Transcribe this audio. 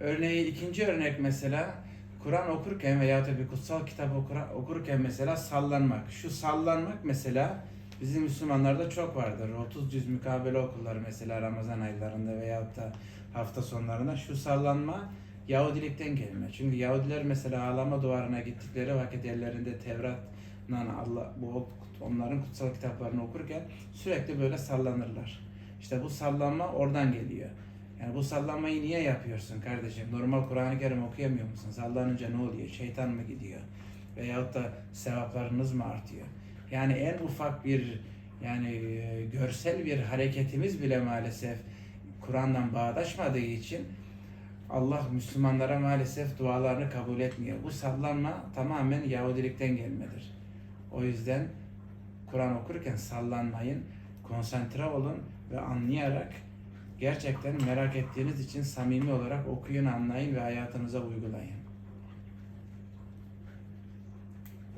Örneği ikinci örnek mesela Kur'an okurken veya da bir kutsal kitap okurken mesela sallanmak. Şu sallanmak mesela bizim Müslümanlarda çok vardır. 30 cüz mukabele okullar mesela Ramazan aylarında veyahut da hafta sonlarında şu sallanma Yahudilikten gelme. Çünkü Yahudiler mesela ağlama duvarına gittikleri vakit ellerinde Tevrat'la Allah bu onların kutsal kitaplarını okurken sürekli böyle sallanırlar. İşte bu sallanma oradan geliyor. Yani bu sallanmayı niye yapıyorsun kardeşim? Normal Kur'an-ı Kerim okuyamıyor musun? Sallanınca ne oluyor? Şeytan mı gidiyor? Veyahut da sevaplarınız mı artıyor? Yani en ufak bir yani e, görsel bir hareketimiz bile maalesef Kur'an'dan bağdaşmadığı için Allah Müslümanlara maalesef dualarını kabul etmiyor. Bu sallanma tamamen Yahudilikten gelmedir. O yüzden Kur'an okurken sallanmayın, konsantre olun ve anlayarak gerçekten merak ettiğiniz için samimi olarak okuyun, anlayın ve hayatınıza uygulayın.